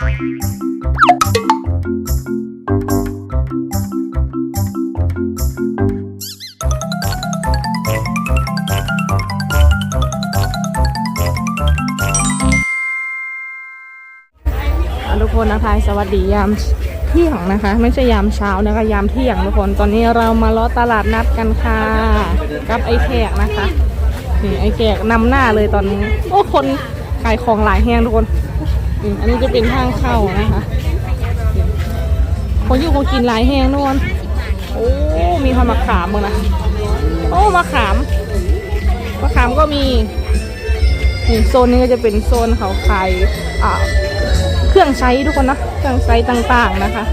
ทุกคนนะคะสวัสดียามเที่ยงนะคะ ไม่ใช่ยามเช้านะคะยามเที่ยงทุกคนตอนนี้เรามาลาะตลาดนัดกันค่ะ กับไอ้แขกนะคะนี่ไอ้แขกนำหน้าเลยตอนนี้ โอ้คนขายของหลายแห้งทุกคน อันนี้จะเป็นทางเข้านะคะ คนอยู่คนกินหลายแห้งทุกคนโอ้ มีทำมะขามบ้างนะ โอ้มะขามมะขามก็มีนี่โซนนี้ก็จะเป็นโซนเขาขายอ่าเครื่องใช้ทุกคนนะ เครื่องใช้ต่างๆนะคะ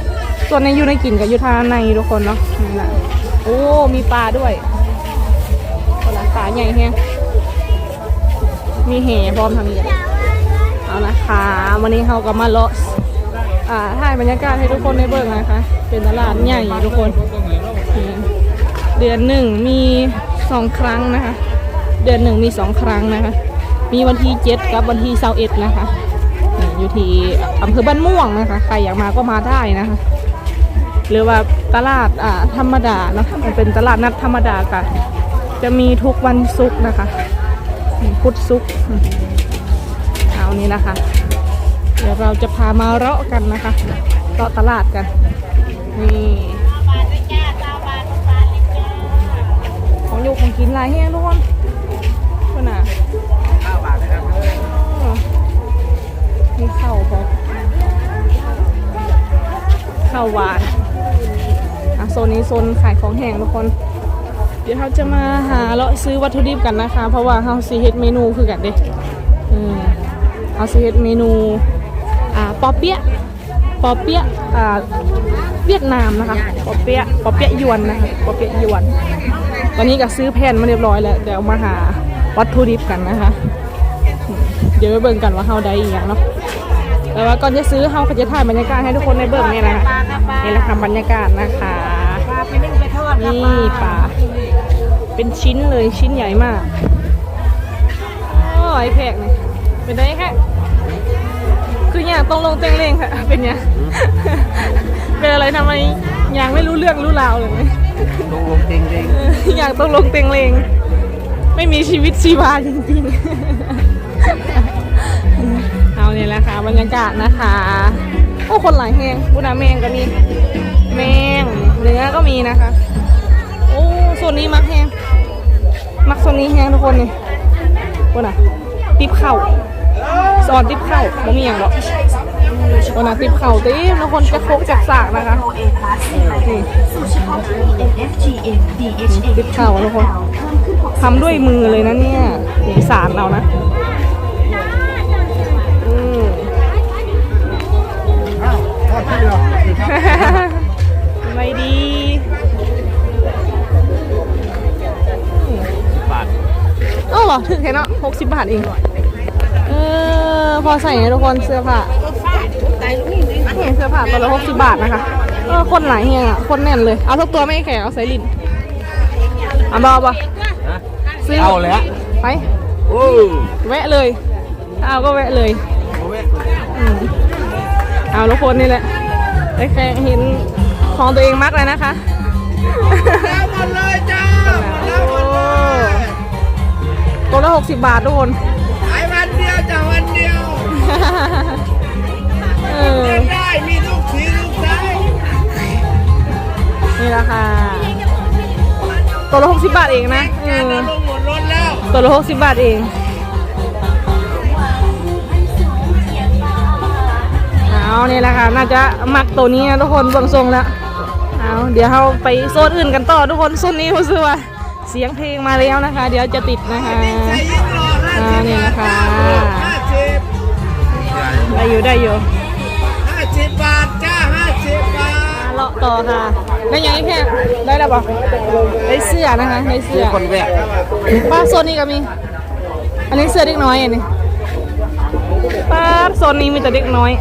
ส่วนในอยูในกลิ่นกับยูทาในทุกคนเนาะนี่นะโอ้ มีปลาด้วยปลาใหญ่แฮงมีแห่พร้อมทำนี้ นะคะ วันนี้เขาก็มาเลาะอ่าถ่ายบรรยากาศให้ทุกคนได้เบิ่งนะคะ เป็นตลาดใหญ่ทุกคน เดือนหนึ่งมีสองครั้งนะคะ เดือนหนึ่งมีสองครั้งนะคะ มีวันที่เจ็ดกับวันที่เสาร์เอ็ดนะคะ อยู่ที่อำเภอบ้านม่วงนะคะ ใครอยากมาก็มาได้นะคะ หรือว่าตลาดอ่าธรรมดาเนาะมันเป็นตลาดนัดธรรมดากันจะมีทุกวันศุกร์นะคะ พุธศุกร์ อืมเอานี้นะคะ เดี๋ยวเราจะพามาเลาะกันนะคะเลาะตลาดกัน นี่ของอยู่ของกินหลายแห้งทุกคนคนน่ะมีข้าวพอข้าวหวานอะโซนนี้โซนขายของแห้งทุกคน เดี๋ยวเขาจะมาหาเลาะซื้อวัตถุดิบกันนะคะ เพราะว่าเขาซีเฮ็ดเมนูคือกันเด้อ เอาซีเฮ็ดเมนูอ่าปอเปี๊ยะปอเปี๊ยะอ่าเวียดนามนะคะปอเปี๊ยะปอเปี๊ยะยวนนะคะปอเปี๊ยะยวนตอนนี้ก็ซื้อแผ่นมาเรียบร้อยแล้วเดี๋ยวมาหาวัตถุดิบกันนะคะ เดี๋ยวไปเบิ่งกันว่าเฮาได้อีกอย่างเนาะแต่ว่าก่อนจะซื้อเฮาก็จะถ่ายบรรยากาศให้ทุกคนได้เบิ่งเนี่ยนะคะนี่แหละค่ะบรรยากาศนะคะนี่ปลาเป็นชิ้นเลยชิ้นใหญ่มากโอ้ไอแพกนี่ เป็นไงแค่คืออย่างต้องลงเต็งเลงค่ะ เป็นไงเป็นอะไรทำไมยังไม่รู้เรื่องรู้ราวเลยไหมลงลงเด้งเด้งเอออยากต้องลงเต็งเลงไม่มีชีวิตชีวาจริงๆเอาเนี่ยแหละค่ะบรรยากาศนะคะ โอ้คนหลายแหงบุนาแมงก็มีแมงเนื้อก็มีนะคะ โอ้โซนนี้มักแหงมักโซนนี้แหงทุกคนนี่คนอะ ติบเข่าสอนติบเข่าไม่มีอย่างหรอกคนอะติบเข่าตีบแล้วคนจะโคกจักสากนะคะนี่สูตรเฉพาะ NFGM DHA ติบเข่าทุกคนทำด้วยมือเลยนะเนี่ยสีสารเรานะอืมทอดที่เหรอไม่ดีบาทเอ้าเหรอถึงแค่เนาะหกสิบบาทเองเออพอใส่ให้ทุกคนเสื้อผ้าเนี่ยเสื้อผ้าตัวละหกสิบบาทนะคะเออคนหลายเฮียอะคนแน่นเลย เอาทุกตัวไม่แข็งเอาใส่ลิ้นเอาบอปะซื้อเอาเลยฮะไปโอ้แวะเลยถ้าเอาก็แวะเลยอืมเอาทุกคนนี่แหละได้แค่เห็นของตัวเองมากเลยนะคะแล้วหมดเลยจ้าตัวละหกสิบบาททุกคน ตัวละหกสิบบาทเองนะเอการอเอาลงหมดรถแล้วตัวละหกสิบบาทเองเอานี่แหละค่ะน่าจะมักตัวนี้นะทุกคนเบิ่งทรงแล้วเอาเดี๋ยวเราไปโซนอื่นกันต่อทุกคนโซนนี้รู้สึกว่าเสียงเพลงมาแล้วนะคะ เดี๋ยวจะติดนะคะใส่ยิ่งรอห้าอ่าสิบเนี่ยนะคะห้าสิบได้อยู่ได้อยู่ห้าสิบบาทจ้าห้าสิบบาท เลาะต่อค่ะได้ยังไงแค่ได้แล้วปะได้เสื้อนะคะได้เสื้อคนแรกป้าโซนนี้ก็มี อันนี้เสื้อเด็กน้อยอันนี้ป้าโซนนี้มีแต่เด็กน้อย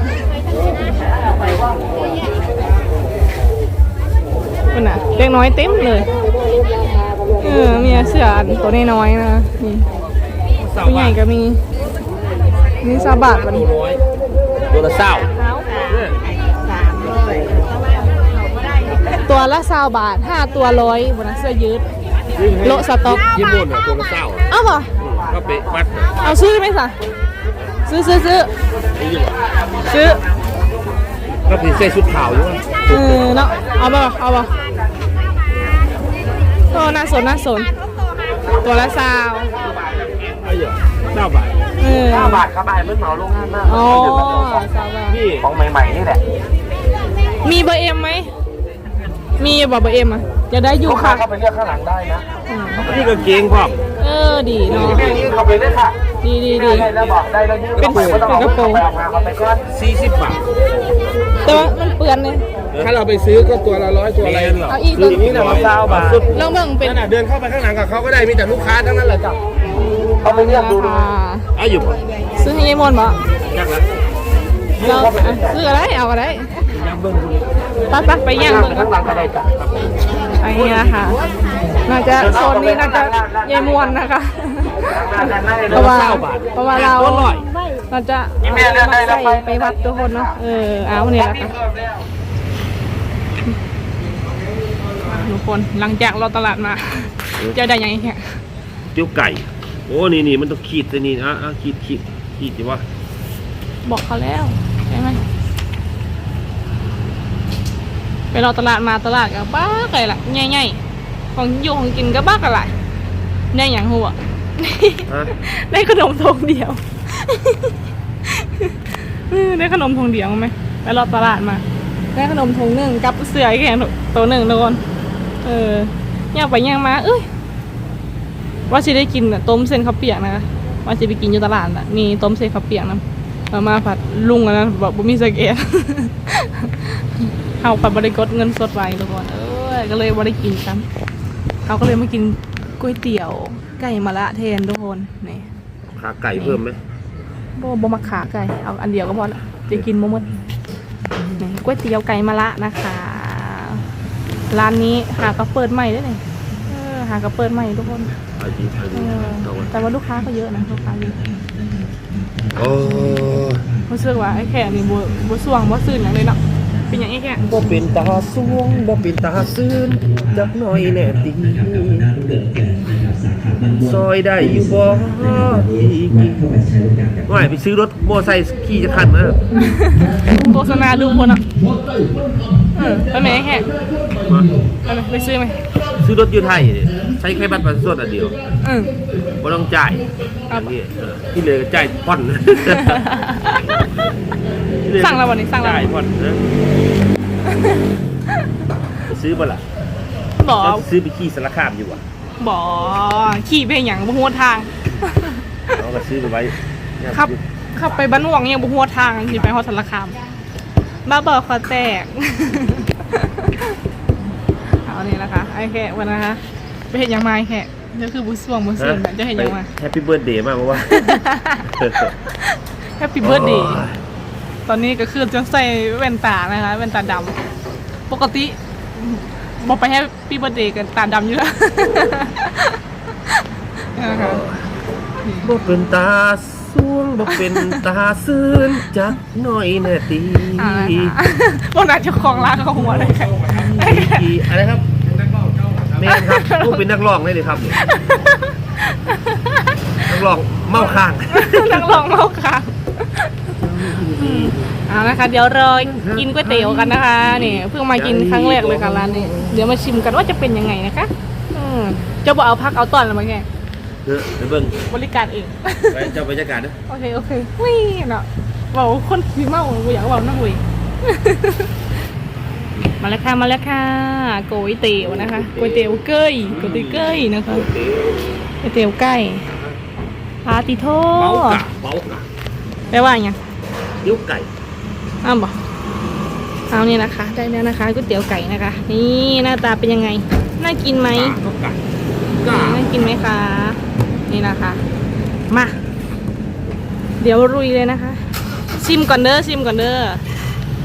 คุณน่ะเด็กน้อยเต็มเลยเออมีเสื้ออันตัวน้อยๆนะนี่ผู้ใหญ่ก็มีนี่ซาบาทวันตัวละเศร้า เอาละซาวบาทห้าตัวร้อยบนนั้นเสื้อยืด โละสต๊อก ญี่ปุ่นอะตัวละเศร้าเอ้าบ่ก็เป๊ะวัดเอาซื้อไหมสะซื้อซื้อซื้อนี่อยู่ซื้อก็เป็นเส้นชุดขาวอยู่เออเนาะเอาบ่เอาบ่โอ้น่าสนน่าสน ตัวละซาวไอ้เหรอเก้าบาทเออห้าบาทครับไอ้เมื่อเหมาโรงงานมากอ๋อซาวบาท นี่ของใหม่ๆนี่แหละ มีเบอร์เอ็มไหม มีบอกเบอร์เอ็มอะจะได้อยู่ลูกค้าค่ะ เข้าไปเลือกข้างหลังได้นะนี่ก็เกงพร้อมเออดีเนาะ นี่เข้าไปเลยค่ะดีดีดี ได้แล้วบอกได้แล้วนี่เป็นไม่ต้องเอาเป็นกระโปรงไปออกมาเขาไปก่อนสี่สิบบาทแต่ว่ามันเปื้อนเลย ถ้าเราไปซื้อก็ตัวละร้อยตัวอะไรเอาอีกซื้อย่างนี้นะมาเก้าบาทลองเบิ่งเป็นขนาดเดินเข้าไปข้างหลังกับเขาก็ได้มีแต่ลูกค้าทั้งนั้นแหละจ้ะเขาไปเลือกดูดูค่ะเอาอยู่ป่ะซื้อให้ยายมนต์บ่ยักษ์ละเราอะซื้ออะไรเอาอะไรยังเบิ้งดู ไปไปไปย่างเบิ่งกัข้านงหลังก็ได้จ้ะไอ้เนี่ยค่ะ น่าจะโซนนี้น่าจะยายมวนนะคะ ด้านหน้าเลยเพราะว่าเก้าบาทเพราะว่าเราตัวร้อยเราจะเอามาใส่ไปวัดทุกคนเนาะ เออ เอาเนี่ยแหละค่ะ ทุกคนหลังจากเราตลาดมา เจะได้ยังไงแค่จิ้วไก่ โอ้นี่นี่มันต้องขีดตัวนี้อะอะขีดขีดขีดดีว่าบอกเขาแล้วใช่ไหมไปเราตลาดมาตลาดกับบ้าไก่ละง่ายๆของอยู่ของกินก็บ้ากันละได้อย่างหัวฮะได้ขนมทงเดียวเออได้ขนมทงเดียวไหมไปรอบตลาดมาได้ขนมทงหนึ่งกับเสืออีกแข่งตัวหนึ่งทุกคนเออย่างไปย่างมา เอ้ยว่าจะได้กินน่ะต้มเส้นข้าวเปียกนะคะว่าจะไปกินอยู่ตลาดน่ะมีต้มเส้นข้าวเปียกนะเอามาผัดลุงอันนั้นบอกบ่มีสเกต เขาผัดบริกรเงินสดไว้ทุกคนเออก็เลยบริกินซ้ำเขาก็เลยมากินก๋วยเตี๋ยว ไก่มะระแทนทุกคนนี่ขาไก่เพิ่มไหมบ่บ่มาขาไก่เอาอันเดียวก็พอละจะกินบ่หมดนี่ก๋วยเตี๋ยวไก่มะระนะคะ ร้านนี้หากระเปิดใหม่ด้วยนี่เออหากระเปิดใหม่ทุกคนเอาดีเอาเอดีอเอาไว้แต่ว่าลูกค้าก็เยอะนะลูกค้าเยอะโอ้รู้สึกว่าไอ้แค่นี่บ่บ่สว่างบ่ซื่นอย่างเลยเนาะ เป็นอย่างไอ้แค่บ่เป็นตาสวงบ่เป็นตาซื่นจักหน่อยแน่ตีซอยได้อยู่บ่ไม่ไปซื้อรถมอไซค์ขี่จะคันมาโฆษณาดูคนอะเออไปไหมไอ้แค่ไปไหมไปซื้อไหมซื้อรถอยู่ไทยนี่ใช้แค่บัตรประชาชนอันเดียวเออบ่ต้องจ่ายครับอันนี้เออที่เหลือก็จ่ายผ่อน สั่งแล้ววันนี้สั่งแล้วจ่ายผ่อนนะไปซื้อบ่ล่ะบอกแล้วซื้อไปขี่สารคามอยู่อะบอกขี่ไปอย่างบ่หัวทาง เราก็ซื้อไปไว้เนี่ยขับขับไปบ้านหวงยังบ่หัวทางขี่ไปฮอดสารคามบ้าบอคอแตก เอานี่นะคะไอ้แค่วันนะคะไปเห็นยังไงแค่ก็คือบุษวงบุษนจะเห็นยังไงแฮปปี้เบิร์ดเดย์มากเพราะว่า แฮปปี้เบิร์ดเดย์ ตอนนี้ก็คือจะใส่แว่นตานะคะแว่นตาดำปกติบอกไปแฮปปี้เบิร์ดเดย์กันตาดำอยู่แล้วนะคะบ่เป็นตาสวงบ่เป็นตาซื่นจักหน่อยแน่ตีเอาละค่ะพวกนั้นเจ้าของร้านเขาหัวเลยค่ะตีอะไรครับแม่นครับผู้เป็นนักร้องได้เลยครับนักร้องเมาข้างนักลองเมาค่ะ เอานะคะเดี๋ยวเรากินก๋วยเตี๋ยวกันนะคะนี่เพิ่งมากินครั้งแรกเลยค่ะร้านนี้ เดี๋ยวมาชิมกันว่าจะเป็นยังไงนะคะอืมเจะบอกเอาพักเอาตอนหรือมาไงเออเดี๋ยวเบิ่งบริการเองไปเจ้าบรรยากาศนะโอเคโอเควิ่งเนาะบอกคนขี้เมากูอยากบอกนั่งเว้ยมาแล้วค่ะมาแล้วค่ะก๋วยเตี๋ยวนะคะก๋วยเตี๋ยวเกยก๋วยเตี๋ยวเกยนะคะก๋วยเตี๋ยวไก่ปาติโทเมากะเมากะแปลว่าไง ยิ้วไก่อ้าวบอกเอานี่นะคะ ได้แล้วนะคะก๋วยเตี๋ยวไก่นะคะ นี่หน้าตาเป็นยังไง น่ากินไหมกะก็ไก่กะน่ากินไหมคะ นี่นะคะ มา เดี๋ยวรุยเลยนะคะ ชิมก่อนเด้อชิมก่อนเด้อ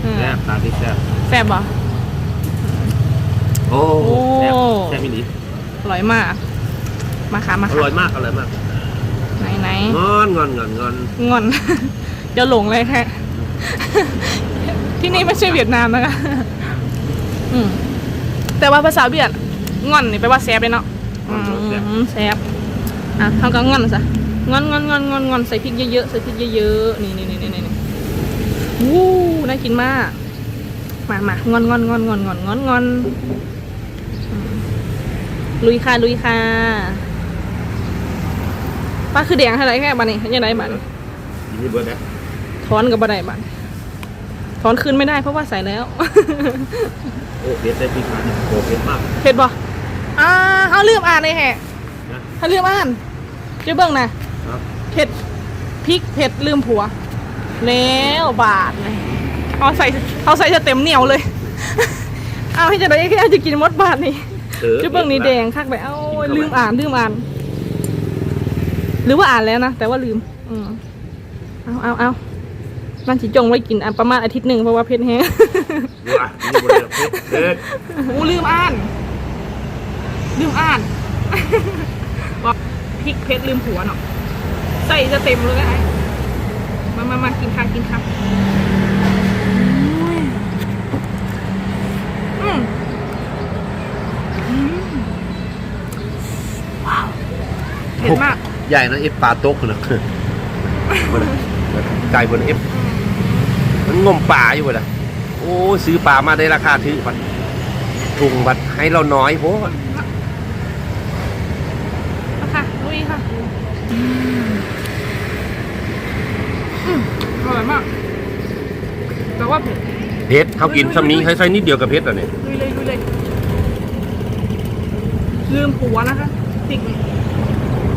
เออแซ่บตาที่แซ่บแซ่บบ่โอ้โอ้แซ่บแซ่บมินิอร่อยมาก มาค่ะมาอค่ะร่อยมากอร่อยมากไหนไหนงอนงอนงอนงอนงอน เดี๋ยวหลงเลยค่ะ ที่นี่ไม่ใช่เวียดนามนะคะอืมแต่ว่าภาษาเวียดงอนนี่แปลว่าแซบเลยเนาะอืมแซบอะเขาก็งอนซะงอนงอนงอนงอนงอนใส่พริกเยอะๆใส่พริกเยอะๆนี่นี่นี่นี่นี่วู้น่ากินมากมามางอนงอนงอนงอนงอนงอนงอนอืมลุยค่ะลุยค่ะป้าคือแดงเท่าไรแค่บ้านนี้ยังไงบ้านนี่เบิร์ดนะ ถอนกับบ้านใดบ้านถอนคืนไม่ได้เพราะว่าใส่แล้ว โอ้เผ็ดได้พริกหวานโอ้เผ็ดมากเผ็ดบ่อ่าเขาลืมอ่านเลยแฮะนะเขาลืมอ่านเจ้าเบิ้งนะครับเผ็ดพริกเผ็ดลืมผัว แล้วบาทเลยเขาใส่เขาใส่จะเต็มเหนียวเลย เอาให้จะได้แค่จะกินหมดบาทนี่เออเจ้าเบิ้งนี่แดงคักไปเอ้าลืมอ่านลืมอ่าน หรือว่าอ่านแล้วนะแต่ว่าลืมอืมเอาเอาเอา มันสิจงไว้กินอะประมาณอาทิตย์หนึ่งเพราะว่าเผ็ดแห้งว้านี่เบิร์ดเผ็ดเผ็ดอูลืมอ่าน ลืมอ่านบอกพริกเพชรลืมผัวเนาะใส่จะเต็มเลยไอ้มามามากินข้าวกินข้าวอืมอืมว้าวเผ็ดมาก ใหญ่นะเอฟปลาโต๊กนะมันไก่บนเอฟ มันงมปลาอยู่เลยโอ้ซื้อปลามาได้ราคาถือบัดถุงบัดให้เราน้อยโหมาค่ะลุยค่ะอืมอืมอร่อยมากแต่ว่าเผ็ดเผ็ดเขากินซ้ำนี้ให้ใส่นิดเดียวกับเผ็ดอะเนี่ยลุยเลยลุยเลยลืมผัวนะคะสิ่ง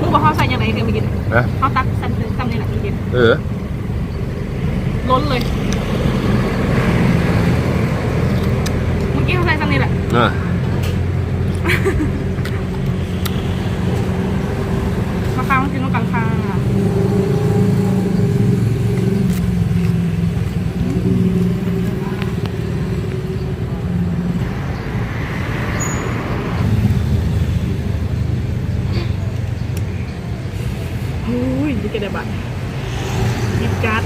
ลูกบอกเขาใส่ยังไงเดี๋ยวไปกินนะเขาตักซ้ำซ้ำนี่แหละกินเออล้นเลย เมื่อกี้เขาใส่ซ้ำนี่แหละอะมะพร้าวกินต้องกลางค่ะอุ้ยดีกันได้บัตรยิบการ์ด